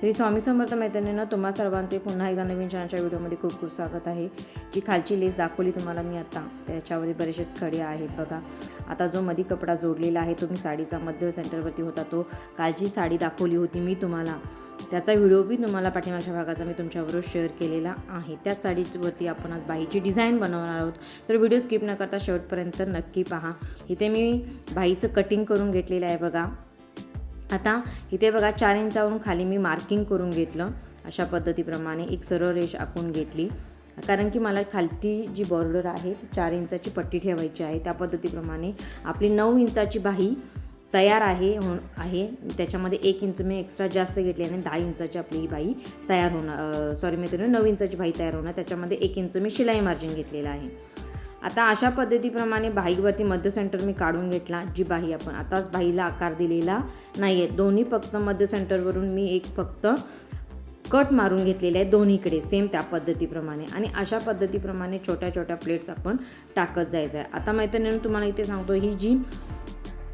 श्री स्वामी समर्थ मैत्रिणीनं तुम्हा सर्वांचे पुन्हा एकदा नवीन छानच्या व्हिडिओमध्ये खूप खूप स्वागत आहे. जी खालची लेस दाखवली तुम्हाला मी आता त्याच्यावरती बरेचसेच खडे आहेत बघा. आता जो मधी कपडा जोडलेला आहे तो मी साडीचा मध्य सेंटरवरती होता. तो कालची साडी दाखवली होती मी तुम्हाला. त्याचा व्हिडिओ बी तुम्हाला पाठीमागच्या भागाचा मी तुमच्याबरोबर शेअर केलेला आहे. त्याच साडीवरती आपण आज बाईची डिझाईन बनवणार आहोत. तर व्हिडिओ स्किप न करता शेवटपर्यंत नक्की पहा. इथे मी बाईचं कटिंग करून घेतलेलं आहे बघा. आता इथे बघा चार इंचावरून खाली मी मार्किंग करून घेतलं. अशा पद्धतीप्रमाणे एक सरळ रेष आखून घेतली. कारण की मला खालती जी बॉर्डर आहे ती चार इंचाची पट्टी ठेवायची आहे. त्या पद्धतीप्रमाणे आपली नऊ इंचाची बाही तयार आहे हो आहे. त्याच्यामध्ये एक इंच मी एक्स्ट्रा जास्त घेतली आणि दहा इंचाची आपली ही बाई तयार होणार सॉरी मी नऊ इंचाची बाई तयार होणार. त्याच्यामध्ये एक इंच मी शिलाई मार्जिन घेतलेलं आहे. आता अशा पद्धतीप्रमाणे बाईवरती मध्य सेंटर मी काढून घेतला. जी बाही आपण आताच बाईला आकार दिलेला नाही आहे दोन्ही फक्त मध्य सेंटरवरून मी एक फक्त कट मारून घेतलेले आहे दोन्हीकडे सेम त्या पद्धतीप्रमाणे. आणि अशा पद्धतीप्रमाणे छोट्या छोट्या प्लेट्स आपण टाकत जायचं आहे आता मैत्रिणीनं तुम्हाला इथे सांगतो ही जी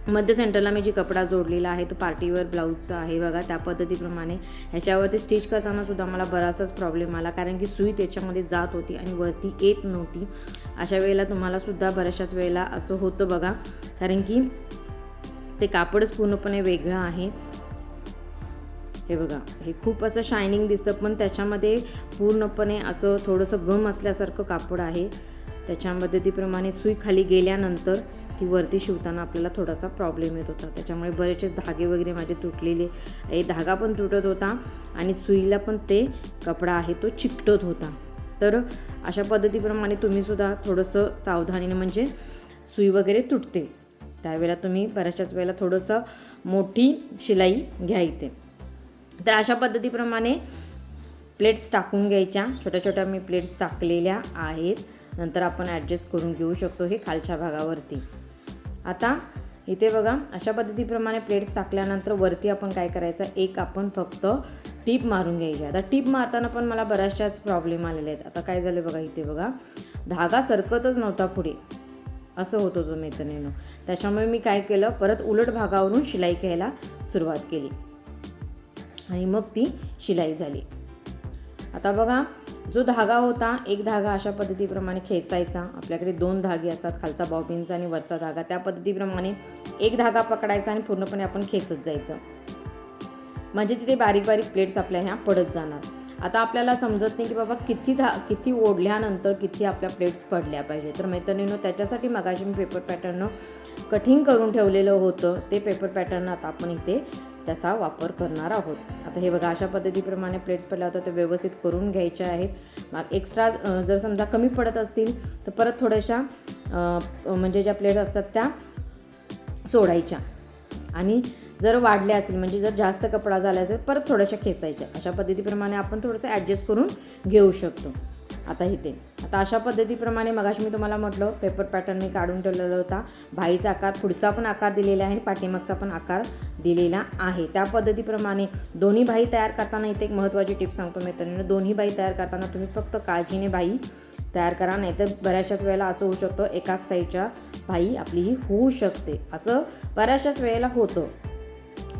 मध्य सेंटरला मी जी कपडा जोडलेला आहे तो पार्टीवर ब्लाऊजचा आहे बघा त्या पद्धतीप्रमाणे. ह्याच्यावरती स्टिच करताना सुद्धा मला बराचसाच प्रॉब्लेम आला कारण की सुई त्याच्यामध्ये जात होती आणि वरती येत नव्हती. अशा वेळेला तुम्हाला सुद्धा बऱ्याचशाच वेळेला असं होतं बघा कारण की ते कापडच पूर्णपणे वेगळं आहे. हे बघा हे खूप असं शायनिंग दिसतं पण त्याच्यामध्ये पूर्णपणे असं थोडंसं गम असल्यासारखं कापड आहे. त्याच्या पद्धतीप्रमाणे सुई खाली गेल्यानंतर ती वरती शिवताना आपल्याला थोडासा प्रॉब्लेम येत होता. त्याच्यामुळे बरेचसे धागे वगैरे माझे तुटलेले हे धागा पण तुटत होता आणि सुईला पण ते कपडा आहे तो चिकटत होता. तर अशा पद्धतीप्रमाणे तुम्हीसुद्धा थोडंसं सावधानीने म्हणजे सुई वगैरे तुटते. त्यावेळेला तुम्ही बऱ्याचशाच वेळेला थोडंसं मोठी शिलाई घ्या इथे. तर अशा पद्धतीप्रमाणे प्लेट्स टाकून घ्यायच्या. छोट्या छोट्या मी प्लेट्स टाकलेल्या आहेत. नंतर आपण ॲडजस्ट करून घेऊ शकतो हे खालच्या भागावरती. आता इथे बघा अशा पद्धतीप्रमाणे प्लेट्स टाकल्यानंतर वरती आपण काय करायचं? एक आपण फक्त टीप मारून घ्यायची. आता टीप मारताना पण मला बऱ्याचशाच प्रॉब्लेम आलेले आहेत. आता काय झालं बघा इथे बघा. धागा सरकतच नव्हता पुढे. असं होत होतं मैत्रिणीनं त्याच्यामुळे मी काय केलं? परत उलट भागावरून शिलाई घ्यायला सुरुवात केली. आणि मग ती शिलाई झाली. आता बघा जो धागा होता एक धागा अशा पद्धतीप्रमाणे खेचायचा. आपल्याकडे दोन धागे असतात खालचा बॉबिनचा आणि वरचा धागा. त्या पद्धतीप्रमाणे एक धागा पकडायचा आणि पूर्णपणे आपण खेचत जायचं. म्हणजे तिथे बारीक बारीक प्लेट्स आपल्या ह्या पडत जाणार. आता आपल्याला समजत नाही की बाबा किती धा किती ओढल्यानंतर किती आपल्या प्लेट्स पडल्या पाहिजे. तर मैत्रिणीनं त्याच्यासाठी मगाशी मी पेपर पॅटर्न कटिंग करून ठेवलेलं होतं. ते पेपर पॅटर्न आता आपण इथे त्याचा वापर करणार आहोत. आता हे बघा अशा पद्धतीप्रमाणे प्लेट्स पडल्या होत्या ते व्यवस्थित करून घ्यायच्या आहेत. मग एक्स्ट्रा जर समजा कमी पडत असतील तर परत थोड्याशा म्हणजे ज्या प्लेट्स असतात त्या सोडायच्या. आणि जर वाढल्या असतील म्हणजे जर जास्त कपडा झाला असेल परत थोड्याशा खेचायच्या. अशा पद्धतीप्रमाणे आपण थोडंसं ॲडजस्ट करून घेऊ शकतो. आता इथे. आता अशा पद्धतीप्रमाणे मगाशी मी तुम्हाला म्हटलं पेपर पॅटर्न मी काढून ठेवलेला होता. भाईचा आकार पुढचा पण आकार दिलेला आहे आणि पाठीमागचा पण आकार दिलेला आहे. त्या पद्धतीप्रमाणे दोन्ही भाई तयार करताना इथे एक महत्त्वाची टिप सांगतो मैत्रिणीने दोन्ही भाई तयार करताना तुम्ही फक्त काळजीने भाई तयार करा नाही तर बऱ्याचशाच वेळेला असं होऊ शकतं एकाच साईडच्या भाई आपली ही होऊ शकते. असं बऱ्याचशाच वेळेला होतं.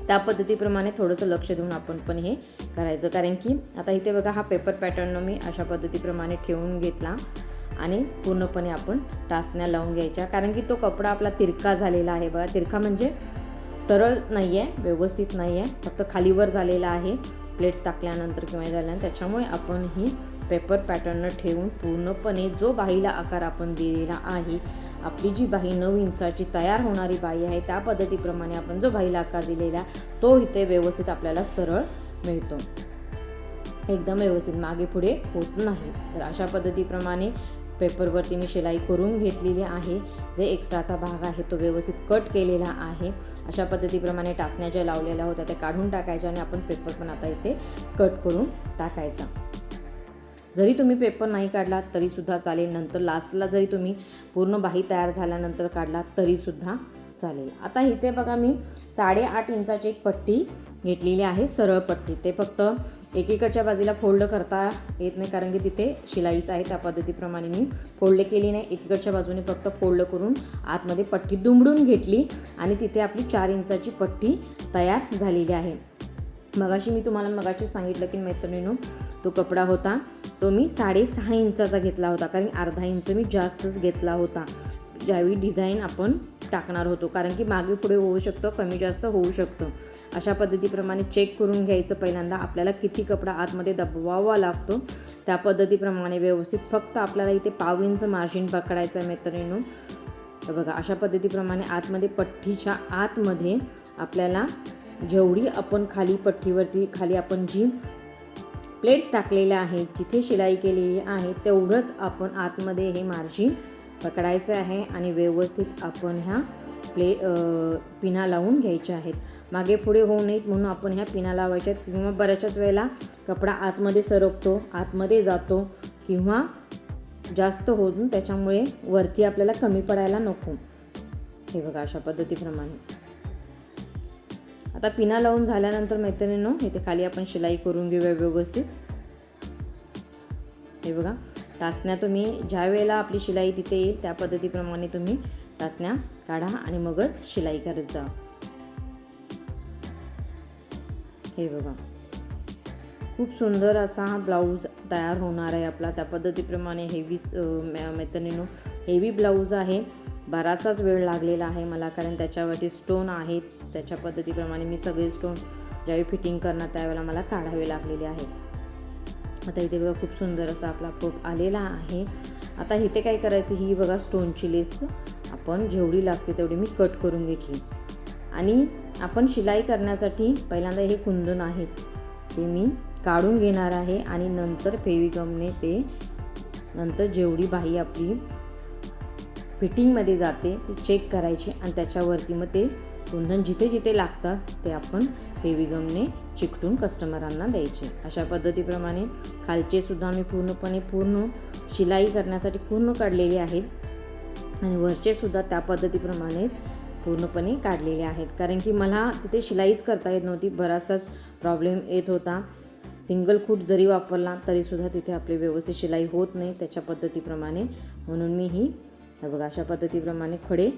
त्या पद्धतीप्रमाणे थोडंसं लक्ष देऊन आपण पण हे करायचं. कारण की आता इथे बघा हा पेपर पॅटर्न मी अशा पद्धतीप्रमाणे ठेवून घेतला आणि पूर्णपणे आपण टाचण्या लावून घ्यायच्या. कारण की तो कपडा आपला तिरका झालेला आहे बघा. तिरका म्हणजे सरळ नाही आहे व्यवस्थित नाही आहे फक्त खालीवर झालेला आहे. प्लेट्स टाकल्यानंतर किंवा झाल्यानंतर त्याच्यामुळे आपण ही पेपर पॅटर्न ठेवून पूर्णपणे जो बाईला आकार आपण दिलेला आहे आपली जी बाही नऊ इंचाची तयार होणारी बाई आहे त्या पद्धतीप्रमाणे आपण जो बाईला आकार दिलेला तो इथे व्यवस्थित आपल्याला सरळ मिळतो. एकदम व्यवस्थित मागे पुढे होत नाही. तर अशा पद्धतीप्रमाणे पेपरवरती मी शिलाई करून घेतलेली आहे. जे एक्स्ट्राचा भाग आहे तो व्यवस्थित कट केलेला आहे. अशा पद्धतीप्रमाणे टाचण्या ज्या लावलेल्या होत्या त्या काढून टाकायच्या आणि आपण पेपर पण आता इथे कट करून टाकायचा. जरी तुम्ही पेपर नाही काढला तरीसुद्धा चालेल. नंतर लास्टला जरी तुम्ही पूर्ण बाही तयार झाल्यानंतर काढला तरीसुद्धा चालेल. आता इथे बघा मी साडेआठ इंचाची एक पट्टी घेतलेली आहे सरळ पट्टी. ते फक्त एकीकडच्या बाजूला फोल्ड करता येत नाही कारण की तिथे शिलाईच आहे त्या पद्धतीप्रमाणे मी फोल्ड केली नाही. एकीकडच्या बाजूने फक्त फोल्ड करून आतमध्ये पट्टी दुमडून घेतली आणि तिथे आपली चार इंचाची पट्टी तयार झालेली आहे. मगाशी मी तुम्हाला मगाशी सांगितलं की मैत्रिणीनो तो कपडा होता तो मी साडेसहा इंचाचा घेतला होता कारण अर्धा इंच मी जास्तच घेतला होता. ज्यावेळी डिझाईन आपण टाकणार होतो कारण की मागे पुढे होऊ शकतो कमी जास्त होऊ शकतं. अशा पद्धतीप्रमाणे चेक करून घ्यायचं पहिल्यांदा आपल्याला किती कपडा आतमध्ये दबवावा लागतो त्या पद्धतीप्रमाणे व्यवस्थित फक्त आपल्याला इथे पाव इंच मार्जिन पकडायचं आहे मैत्रिणीनो. तर बघा अशा पद्धतीप्रमाणे आतमध्ये पट्टीच्या आतमध्ये आपल्याला जेवढी आपण खाली पट्टीवरती खाली आपण जी प्लेट्स टाकलेल्या आहेत जिथे शिलाई केलेली आहे तेवढंच आपण आतमध्ये हे मार्जिन पकडायचं आहे आणि व्यवस्थित आपण ह्या प्ले पिना लावून घ्यायच्या आहेत. मागे पुढे होऊ नयेत म्हणून आपण ह्या पिना लावायच्या आहेत किंवा बऱ्याचशाच वेळेला कपडा आतमध्ये सरकतो आतमध्ये जातो किंवा जास्त होऊन त्याच्यामुळे वरती आपल्याला कमी पडायला नको. हे बघा अशा पद्धतीप्रमाणे. आता पिना लावून झाल्यानंतर मैत्रिणींनो इथे खाली आपण शिलाई करून घेऊया व्यवस्थित. हे बघा टाचण्या तुम्ही ज्या वेळेला आपली शिलाई तिथे येईल त्या पद्धतीप्रमाणे तुम्ही टाचण्या काढा आणि मगच शिलाई करत जा. हे बघा खूप सुंदर असा हा ब्लाऊज तयार होणार आहे आपला. त्या पद्धतीप्रमाणे हेवी मैत्रिणीनो हेवी ब्लाऊज आहे. बराचसाच वेळ लागलेला आहे मला कारण त्याच्यावरती स्टोन आहेत. त्याच्या पद्धतीप्रमाणे मी सगळे स्टोन ज्यावेळी फिटिंग करणार त्यावेळेला मला काढावे लागलेले आहेत आता इथे बघा खूप सुंदर असा आपला पोप आलेला आहे. आता इथे काय करायचं ही बघा स्टोनची लेस आपण जेवढी लागते तेवढी मी कट करून घेतली. आणि आपण शिलाई करण्यासाठी पहिल्यांदा हे कुंदन आहेत ते मी काढून घेणार आहे आणि नंतर फेविगमने ते नंतर जेवढी बाही आपली फिटिंगमध्ये जाते ती चेक करायची आणि त्याच्यावरती मग ते कुंदन जिथे जिथे लागतात ते आपण फेविगमने चिकटून कस्टमरांना द्यायचे. अशा पद्धतीप्रमाणे खालचे सुद्धा मी पूर्णपणे पूर्ण शिलाई करण्यासाठी पूर्ण काढलेले आहेत. आणि वरचे सुद्धा त्या पद्धतीप्रमाणेच पूर्णपणे काढलेले आहेत. कारण की मला तिथे शिलाईच करता येत नव्हती. बराचसाच प्रॉब्लेम येत होता. सिंगल खूट जरी वापरला तरीसुद्धा तिथे आपली व्यवस्थित शिलाई होत नाही. त्याच्या पद्धतीप्रमाणे म्हणून मी ही बघा अशा पद्धतीप्रमाणे खडे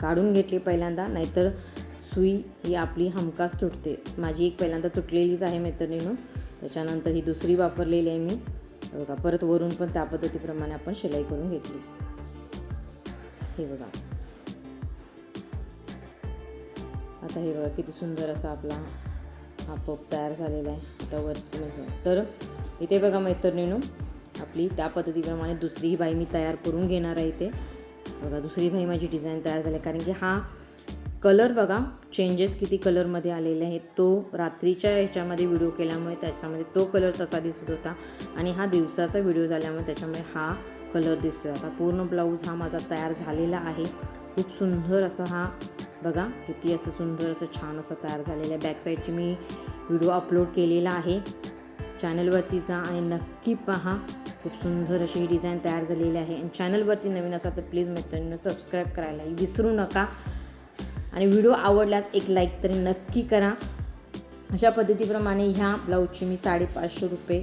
काढून घेतली पहिल्यांदा नाहीतर सुई ही आपली हमखास तुटते. माझी एक पहिल्यांदा तुटलेलीच आहे मैत्रिणीनं. त्याच्यानंतर ही दुसरी वापरलेली आहे मी. बघा परत वरून पण त्या पद्धतीप्रमाणे आपण शिलाई करून घेतली. हे बघा. आता हे बघा किती सुंदर असा आपला हा पप तयार झालेला आहे. आता वरती म्हणजे तर इथे बघा मैत्रिणीनं आपली त्या पद्धतीप्रमाणे दुसरी बाई मी तयार करून घेणार आहे इथे. बघा दुसरी बाई माझी डिझाईन तयार झाली कारण की हा कलर बघा चेंजेस किती कलरमध्ये आलेले आहेत. तो रात्रीच्या ह्याच्यामध्ये व्हिडिओ केल्यामुळे त्याच्यामध्ये तो कलर तसा दिसत होता. आणि हा दिवसाचा व्हिडिओ झाल्यामुळे त्याच्यामुळे हा कलर दिसतोय. आता पूर्ण ब्लाऊज हा माझा तयार झालेला आहे. खूप सुंदर असा हा बघा किती असं सुंदर असं छान असं तयार झालेलं आहे. बॅक साईडची मी व्हिडिओ अपलोड केलेला आहे. चॅनलवरती जा आणि नक्की पहा. खूप सुंदर अशी ही डिझाईन तयार झालेली आहे. आणि चॅनलवरती नवीन असाल तर प्लीज मैत्रिणीनं सबस्क्राईब करायलाही विसरू नका. आणि व्हिडिओ आवडल्यास एक लाईक तरी नक्की करा. अशा पद्धतीप्रमाणे ह्या ब्लाऊजची मी साडेपाचशे रुपये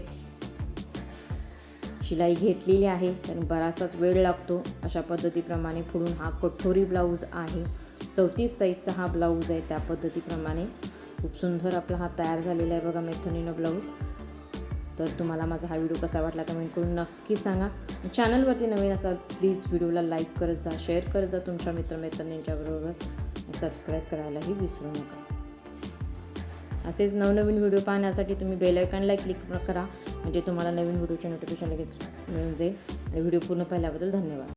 शिलाई घेतलेली आहे. कारण बराचसाच वेळ लागतो. अशा पद्धतीप्रमाणे पुढून हा कठोरी ब्लाऊज आहे. चौतीस साईजचा हा ब्लाऊज आहे त्या पद्धतीप्रमाणे. खूप सुंदर आपला हा तयार झालेला आहे बघा मेथनीनं ब्लाऊज. तर तुम्हाला माझा हा व्हिडिओ कसा वाटला कमेंट करून नक्की सांगा. चॅनलवरती नवीन असाल प्लीज व्हिडिओला लाईक करत जा शेअर करत जा तुमच्या मित्रमैत्रिणींच्याबरोबर सबस्क्राईब करायलाही विसरू नका. असेच नवनवीन व्हिडिओ पाहण्यासाठी तुम्ही बेल आयकॉनला क्लिक करा. म्हणजे तुम्हाला नवीन व्हिडिओचे नोटिफिकेशन लगेच मिळून जाईल. आणि व्हिडिओ पूर्ण पाहिल्याबद्दल धन्यवाद.